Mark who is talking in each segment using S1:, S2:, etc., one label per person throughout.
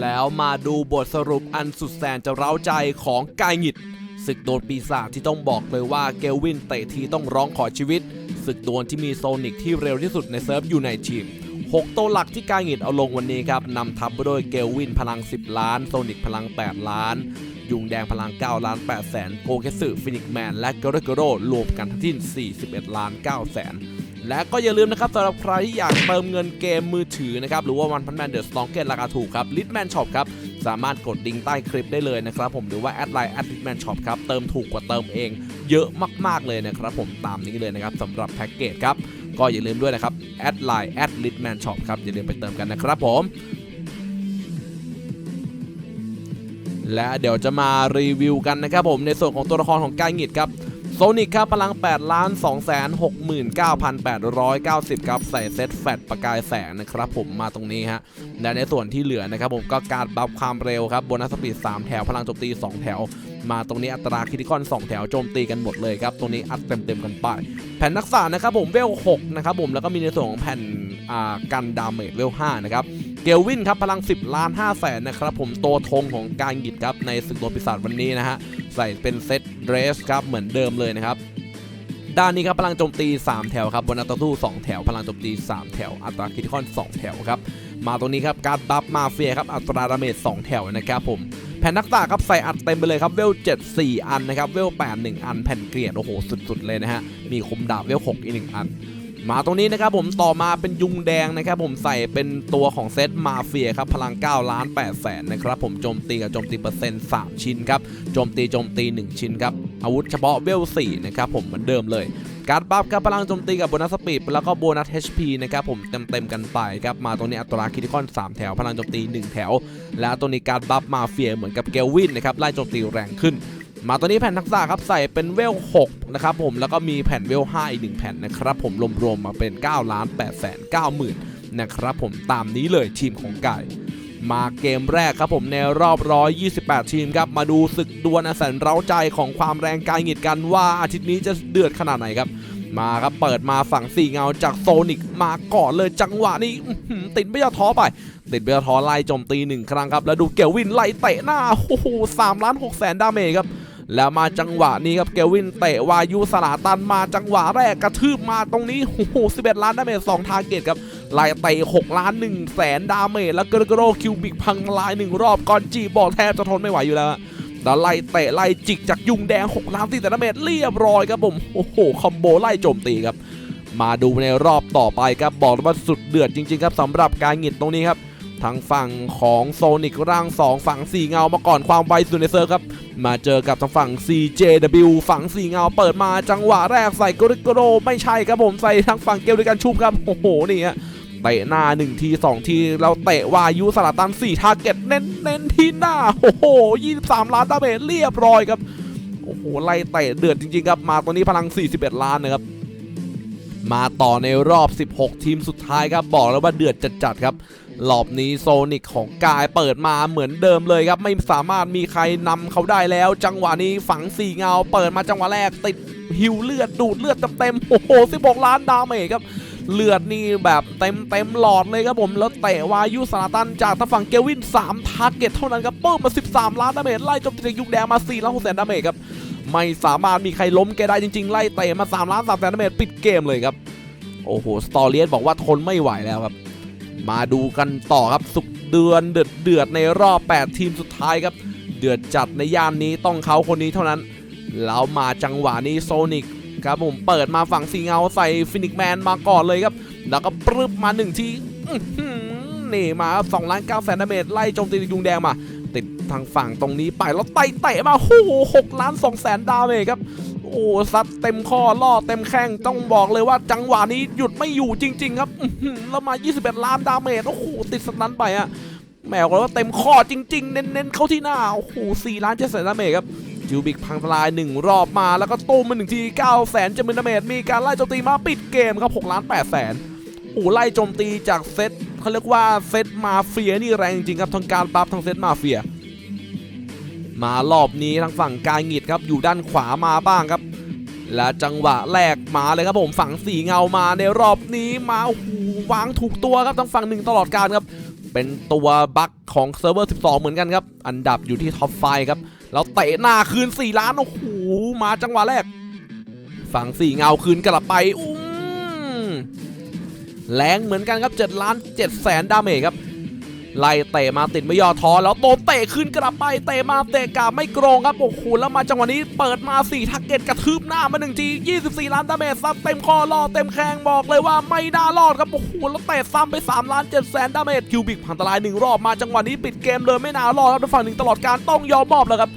S1: แล้วมาดูบทสรุปอันสุดแสนจะเร้าใจของกายหงิดศึกโดนปีศาจที่ต้องบอกเลยว่าเกลวินเตะทีต้องร้องขอชีวิตศึกโดนที่มีโซนิกที่เร็วที่สุดในเซิร์ฟอยู่ในทีม 6 ตัวหลักที่กายหงิดเอาลงวันนี้ครับนำทัพไปด้วยเกลวินพลัง 10 ล้าน โซนิกพลัง 8 ล้าน ยุงแดงพลัง 9 ล้าน8แสนโกเกสึฟินิกแมน และเกโรเกโรรวมกันทั้งที่41 ล้าน9แสน และก็อย่าลืมนะครับสำหรับใครที่อยากเติมเงินเกมมือถือนะครับหรือว่าวันพันแมนเดอะสตองเกตราคาถูกครับลิทแมนช็อปครับสามารถกดลิงใต้คลิปได้เลยนะครับผมหรือว่าแอดไลน์แอดลิทแมนช็อปครับเติมถูกกว่าเติมเอง เยอะมากๆเลยนะครับผมตามนี้เลยนะครับสำหรับแพ็กเกจครับก็อย่าลืมด้วยนะครับแอดไลน์แอดลิทแมนช็อปครับอย่าลืมไปเติมกันนะครับผมและเดี๋ยวจะมารีวิวกันนะครับผมในส่วนของตัวละครของกายหงิดครับ โซนิกครับพลัง 8 ล้าน 2 6 9 8 9 0 ครับ ใส่เซตแฟตประกายแสงนะครับผมมาตรงนี้ฮะและในส่วนที่เหลือนะครับผมก็การบัฟความเร็วครับโบนัสสปีด 3 แถว พลังโจมตี 2 แถว มาตรงนี้อัตราคิติคอน 2 แถวโจมตีกันหมดเลยครับ ตรงนี้อัดเต็มๆกันไป แผ่นนักษานะครับผมเวล6นะครับผมแล้วก็มีในส่วนของแผ่นอ่ากันดาเมจเวล5นะครับ เกลวินครับพลัง 10 ล้าน5แสนนะครับผมตัวธงของการหยิดครับในศึกโดนปีศาจวันนี้นะฮะใส่เป็นเซตเดรสครับเหมือนเดิมเลยนะครับด้านนี้ครับพลังโจมตี 3 แถวครับบนอัตราตู้2แถว พลังโจมตี 3 แถว อัตราคิติคอน 2 แถวครับมาตรงนี้ครับการบัฟมาเฟียครับอัตราดาเมจ2แถวนะครับผมแผ่นนักตาครับใส่อัดเต็มไปเลยครับเวล7 4 อันนะครับเวล8 1 อันแผ่นเกลียดโอ้โหสุดๆเลยนะฮะมีคุมดาบเวล6อีกหนึ่งอัน มาตรงนี้นะครับผมต่อมาเป็นยุงแดงนะครับผมใส่เป็นตัวของเซตมาเฟียครับพลัง9ล้าน8แสนนะครับผมโจมตีกับโจมตีเปอร์เซ็นต์3ชิ้นครับโจมตีโจมตี 1 ชิ้นครับอาวุธเฉพาะเวล4นะครับผมเหมือนเดิมเลยการบัฟครับพลังโจมตีกับโบนัสสปีดแล้วก็โบนัส HP นะครับผมเต็มๆกันไปครับมาตรงนี้อัตราคิติคอน 3 แถว พลังโจมตี 1 แถว และตัวนี้การบัฟมาเฟียเหมือนกับเกลวินนะครับไล่โจมตีแรงขึ้น มาตัวนี้แผ่นทักษะครับใส่เป็นเวล6นะครับผมแล้วก็มีแผ่นเวล5อีก 1 แผ่นนะครับผมรวมๆมาเป็น9ล้าน8แสน9หมื่นนะครับผมตามนี้เลยทีมของไก่มาเกมแรกครับผมในรอบ 128 ทีมครับ มาดูศึกดวลอันแสนเร้าใจของความแรงกายหงิดกันว่าอาทิตย์นี้จะเดือดขนาดไหนครับ มาครับเปิดมาฝั่งสี่เงาจากโซนิกมาก่อนเลยจังหวะนี้ติดไม่ยอท้อไป ติดไม่ยอท้อไล่โจมตีหนึ่งครั้งครับ แล้วดูเกลวินไล่เตะหน้าโอ้โหสามล้านหกแสนดาเมจครับ แล้วมาจังหวะนี้ครับเกลวินเตะวายุสลาตันมาจังหวะแรกกระทืบมาตรงนี้โอ้โห11ล้านดาเมจ2ทาร์เก็ตครับไล่เตะ6ล้าน1แสนดาเมจแล้วเกรโกรคิวบิกพังลายหนึ่งรอบก่อนจีบอกแทบจะทนไม่ไหวอยู่แล้วแล้วไล่เตะไล่จิกจากยุงแดง6ล้าน4แสนดาเมจเรียบร้อยครับผมโอ้โหคอมโบไล่โจมตีครับมาดูในรอบต่อไปครับบอกเลยว่าสุดเดือดจริง ๆ ครับสำหรับการหงิดตรงนี้ครับ ทางฝั่งของโซนิกร่าง 2 ฝั่ง 4 เงามาก่อนความไวสุดในเซิร์ฟครับ มาเจอกับทางฝั่ง CJW ฝั่ง 4 เงาเปิดมาจังหวะแรกใส่กริกโรไม่ใช่ครับผมใส่ทางฝั่งเกลด้วยกันชุบครับ โอ้โห นี่ฮะเตะหน้า 1 ที 2 ที เราเตะวายุสลัดตัน4ทาร์เก็ตเน้นเน้นที่หน้า โอ้โห 23 ล้านดาเมจเรียบร้อยครับ โอ้โห ไล่เตะเดือดจริงๆครับมาตัวนี้พลัง 41 ล้านนะครับมาต่อในรอบ 16 ทีมสุดท้ายครับบอกแล้วว่าเดือดจัดๆครับ รอบนี้โซนิกของกายเปิดมาเหมือนเดิมเลยครับ ไม่สามารถมีใครนำเขาได้แล้ว จังหวะนี้ฝังสี่เงา เปิดมาจังหวะแรกติดหิวเลือดดูดเลือดเต็มๆโอ้โห 16 ล้านดาเมจครับเลือดนี่แบบเต็มเต็มหลอดเลยครับผมแล้วเตะวายุสาตันจากทางฝั่งเกวิน 3 ทาร์เก็ตเท่านั้นครับเพิ่มมา 13 ล้านดาเมจไล่จมตีจากยุงแดงมา4ล้าน6แสนดาเมจครับไม่สามารถมีใครล้มแกได้จริงๆ ไล่เตะมา3ล้าน3แสนดาเมจปิดเกมเลยครับ โอ้โห สตอเลียสบอกว่าทนไม่ไหวแล้วครับ มาดูกันต่อครับสุกเดือนเดือดเดือดในรอบ 8 ทีมสุดท้ายครับ เดือดจัดในย่านนี้ต้องเขาคนนี้เท่านั้น แล้วมาจังหวะนี้โซนิกครับผมเปิดมาฝั่งสีเงาใส่ฟินิกแมนมาก่อนเลยครับ แล้วก็ปรึบมาหนึ่งชี้นี่มา2ล้าน9แสนดาเมจไล่โจมตียุงแดงมา ติดทางฝั่งตรงนี้ไปแล้วไต่เตะมาโอ้โห6ล้าน2แสนดาเมจครับ โอ้ซัดเต็มข้อล่อเต็มแข้งต้องบอกเลยว่าจังหวะนี้หยุดไม่อยู่จริง ๆ ครับแล้วมา 21 ล้านดาเมจโอ้โหติดสตันไปอะแหมกเลยว่าเต็มข้อจริง ๆ เน้นๆเข้าที่หน้าโอ้โห4ล้าน7แสนดาเมจครับจิวบิกพังทลาย1รอบมาแล้วก็ตูมมาหนึ่งที9แสนจะมีดาเมจมีการไล่โจมตีมาปิดเกมครับ6ล้าน8แสนโอ้ไล่โจมตีจากเซตเขาเรียกว่าเซตมาเฟียนี่แรงจริงๆครับทั้งการบัฟทั้งเซตมาเฟีย มารอบนี้ทางฝั่งกายหงิดครับอยู่ด้านขวามาบ้างครับ และจังหวะแรกมาเลยครับผมฝั่งสีเงามาในรอบนี้มาโอ้โหวางถูกตัวครับทางฝั่งหนึ่งตลอดการครับ เป็นตัวบัคของเซิร์ฟเวอร์ 12 เหมือนกันครับ อันดับอยู่ที่ท็อปไฟครับแล้วเตะหน้าคืน 4 ล้านโอ้โหมาจังหวะแรก ฝั่ง4เงาคืนกลับไปอุ้มแรงเหมือนกันครับ 7 ล้าน7แสนดาเมจครับ ไล่เตะมาติดไม่ย่อท้อแล้วโดนเตะขึ้นกลับไปเตะมาเตะกลับไม่โกรงครับโอ้โหแล้วมาจังหวะนี้เปิดมา4ทักเก็ตกระทืบหน้ามา1ที24 ล้านดาเมจซัดเต็มคอรอเต็มแข้งบอกเลยว่าไม่น่ารอดครับโอ้โหแล้วเตะซ้ำไป3ล้าน7แสนดาเมจคิวบิกพันตรายหนึ่งรอบมาจังหวะนี้ปิดเกมเลยไม่น่ารอดครับฝั่งหนึ่งตลอดการต้องยอมมอบแล้วครับ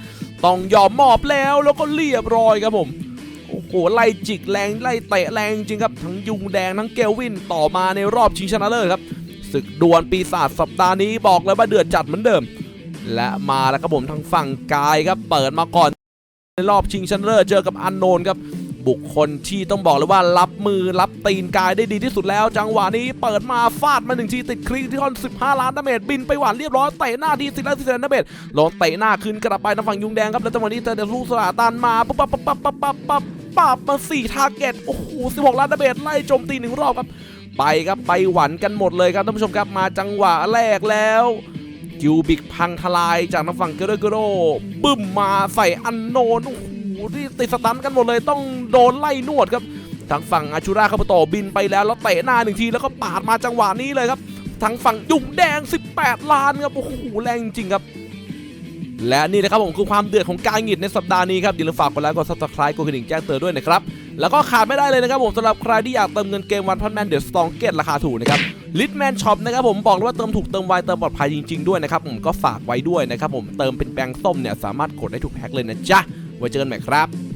S1: ต้องยอมมอบแล้วแล้วก็เรียบร้อยครับผมโอ้โหไล่จิกแรงไล่เตะแรงจริงครับทั้งยุงแดงทั้งเกลวินต่อมาในรอบชิงชนะเลิศครับ ศึกดวลปีศาจสัปดาห์นี้บอกเลยว่าเดือดจัดเหมือนเดิม และมาแล้วครับผมทางฝั่งกายครับเปิดมาก่อน ในรอบชิงชนะเลิศเจอกับอันโนนครับบุคคลที่ต้องบอกเลยว่ารับมือรับตีนกายได้ดีที่สุดแล้ว จังหวะนี้เปิดมาฟาดมาหนึ่งทีติดคลิกที่คอน 15 ล้านดาเมจบินไปหวานเรียบร้อยเตะหน้าดีสิแล้วสิแสนดาเมจลงเตะหน้าขึ้นกลับไปทางฝั่งยุงแดงครับแล้วจังหวะนี้เจอเดลูกสลาตันมาปั๊บปั๊บปั๊บปั๊บปั๊บปั๊บปั๊บมาสี่ทาร์เก็ตโอ้โห16 ล้านดาเมจไล่โจมตีหนึ่งรอบครับ ไปครับไปหวันกันหมดเลยครับท่านผู้ชมครับมาจังหวะแรกแล้วกิวบิกพังทลายจากทางฝั่งเกโรเกโรบึ้มมาใส่อันโนนโอ้โหที่ติดสตันกันหมดเลยต้องโดนไล่นวดครับทางฝั่งอาชูราคาปโตบินไปแล้วแล้วเตะหน้าหนึ่งทีแล้วก็ปาดมาจังหวะนี้เลยครับทางฝั่งยุงแดง 18 ล้านครับโอ้โหแรงจริงครับ และนี่นะครับผมคือความเดือดของการหงิดในสัปดาห์นี้ครับอย่าลืมฝากกดไลค์กดซับสไครต์กดกระดิ่งแจ้งเตือนด้วยนะครับ แล้วก็ขาดไม่ได้เลยนะครับผมสำหรับใครที่อยากเติมเงินเกมวันพันแมนเดอะสตองเกตราคาถูกนะครับลิทแมนช็อปนะครับผมบอกเลยว่าเติมถูกเติมไวเติมปลอดภัยจริงๆด้วยนะครับผมก็ฝากไว้ด้วยนะครับผมเติมเป็นแบงค์ส้มเนี่ยสามารถกดได้ทุกแพ็คเลยนะจ๊ะไว้เจอกันใหม่ครับ